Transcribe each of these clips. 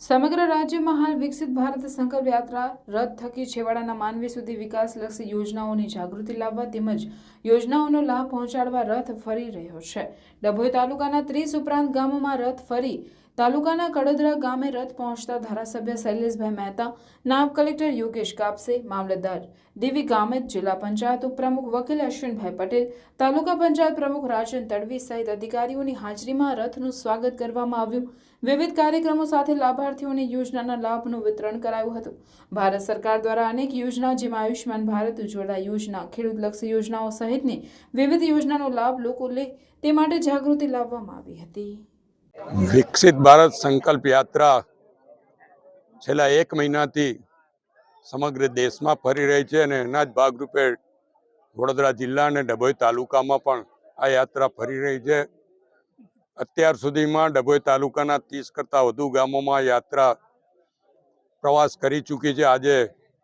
સમગ્ર રાજ્યમાં હાલ વિકસિત ભારત સંકલ્પ યાત્રા રથ થકી છેવાડાના માનવી સુધી વિકાસલક્ષી યોજનાઓની જાગૃતિ લાવવા તેમજ યોજનાઓનો લાભ પહોંચાડવા રથ ફરી રહ્યો છે. ડભોઈ તાલુકાના ત્રીસ ઉપરાંત ગામોમાં રથ ફરી તાલુકાના કડોદરા ગામે રથ પહોંચતા ધારાસભ્ય શૈલેષભાઈ મહેતા, નાયબ કલેક્ટર યોગેશ કાપસે, મામલતદાર દેવી ગામિત, જિલ્લા પંચાયત ઉપપ્રમુખ વકીલ અશ્વિનભાઈ પટેલ, તાલુકા પંચાયત પ્રમુખ રાજન તડવી સહિત અધિકારીઓની હાજરીમાં રથનું સ્વાગત કરવામાં આવ્યું. વિવિધ કાર્યક્રમો સાથે લાભાર્થીઓને યોજનાના લાભનું વિતરણ કરાયું હતું. ભારત સરકાર દ્વારા અનેક યોજના, જેમાં આયુષ્યમાન ભારત ઉજ્જવલા યોજના ખેડૂતલક્ષી યોજનાઓ સહિતની વિવિધ યોજનાનો લાભ લોકો લે તે માટે જાગૃતિ લાવવામાં આવી હતી. વિકસિત ભારત સંકલ્પ યાત્રા છેલ્લા એક મહિનાથી સમગ્ર દેશમાં ફરી રહી છે અને એના જ ભાગરૂપે વડોદરા જિલ્લા અને ડભોઈ તાલુકામાં પણ આ યાત્રા ફરી રહી છે. અત્યાર સુધીમાં ડભોઈ તાલુકાના ત્રીસ કરતાં વધુ ગામોમાં યાત્રા પ્રવાસ કરી ચૂકી છે. આજે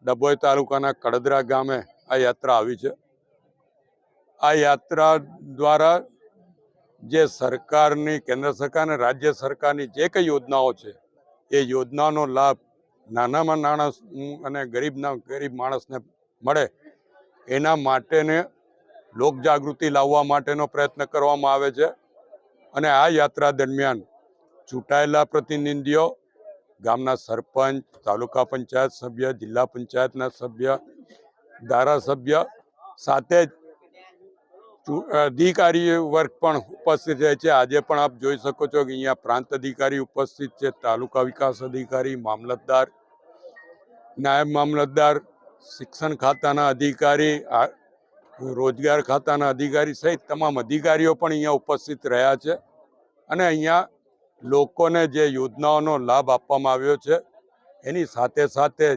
ડભોઈ તાલુકાના કડદરા ગામે આ યાત્રા આવી છે. આ યાત્રા દ્વારા જે સરકારની, કેન્દ્ર સરકાર અને રાજ્ય સરકારની જે કંઈ યોજનાઓ છે, એ યોજનાનો લાભ નાનામાં નાના અને ગરીબના, ગરીબ માણસને મળે, એના માટેને લોકજાગૃતિ લાવવા માટેનો પ્રયત્ન કરવામાં આવે છે. અને આ યાત્રા દરમિયાન ચૂંટાયેલા પ્રતિનિધિઓ, ગામના સરપંચ, તાલુકા પંચાયત સભ્ય, જિલ્લા પંચાયતના સભ્ય, ધારાસભ્ય સાથે જ અધિકારી વર્ગ પણ ઉપસ્થિત રહે છે. આજે પણ આપ જોઈ શકો છો કે અહીંયા પ્રાંત અધિકારી ઉપસ્થિત છે, તાલુકા વિકાસ અધિકારી, મામલતદાર, નાયબ મામલતદાર, શિક્ષણ ખાતાના અધિકારી રોજગાર ખાતાના અધિકારી સહિત તમામ અધિકારીઓ પણ અહીંયા ઉપસ્થિત રહ્યા છે. અને અહીંયા લોકોને જે યોજનાઓનો લાભ આપવામાં આવ્યો છે, એની સાથે સાથે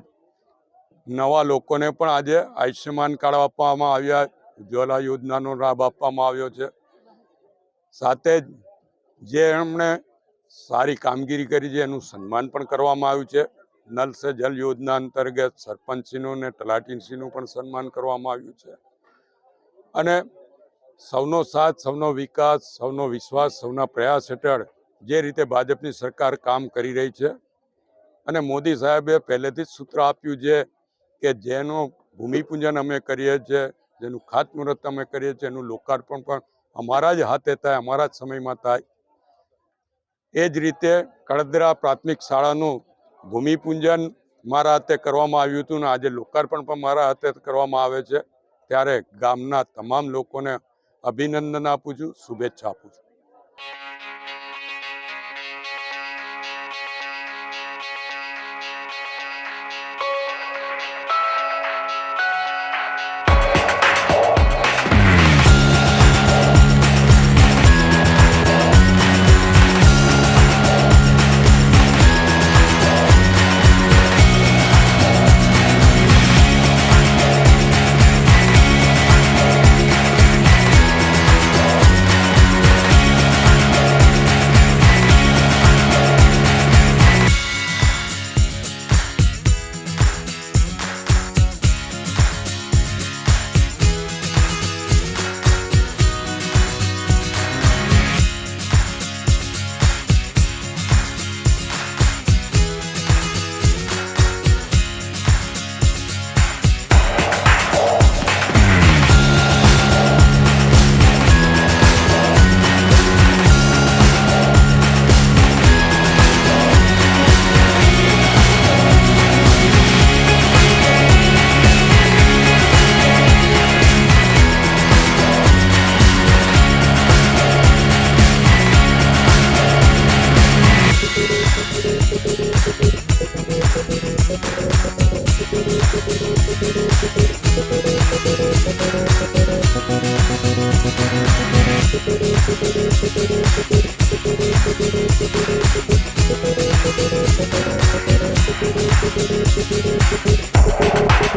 નવા લોકોને પણ આજે આયુષ્યમાન કાર્ડ આપવામાં આવ્યા ઉજ્જવલા યોજનાનો લાભ આપવામાં આવ્યો છે. સાથે જ જે એમણે સારી કામગીરી કરી છે, એનું સન્માન પણ કરવામાં આવ્યું છે. નલ સે જલ યોજના અંતર્ગત સરપંચશ્રીનું ને તલાટીશ્રીનું પણ સન્માન કરવામાં આવ્યું છે. અને સૌનો સાથ, સૌનો વિકાસ, સૌનો વિશ્વાસ, સૌના પ્રયાસ હેઠળ જે રીતે ભાજપની સરકાર કામ કરી રહી છે. અને મોદી સાહેબે પહેલેથી જ સૂત્ર આપ્યું છે કે જેનું ભૂમિપૂજન અમે કરીએ છીએ જેનું ખાતમુહૂર્ત અમે કરીએ છીએ, એનું લોકાર્પણ પણ અમારા જ હાથે થાય, અમારા જ સમયમાં થાય. એ જ રીતે કડદરા પ્રાથમિક શાળાનું ભૂમિપૂજન મારા હાથે કરવામાં આવ્યું હતું ને આજે લોકાર્પણ પણ મારા હાથે કરવામાં આવે છે. ત્યારે ગામના તમામ લોકોને અભિનંદન આપું છું, શુભેચ્છા આપું છું. ピッ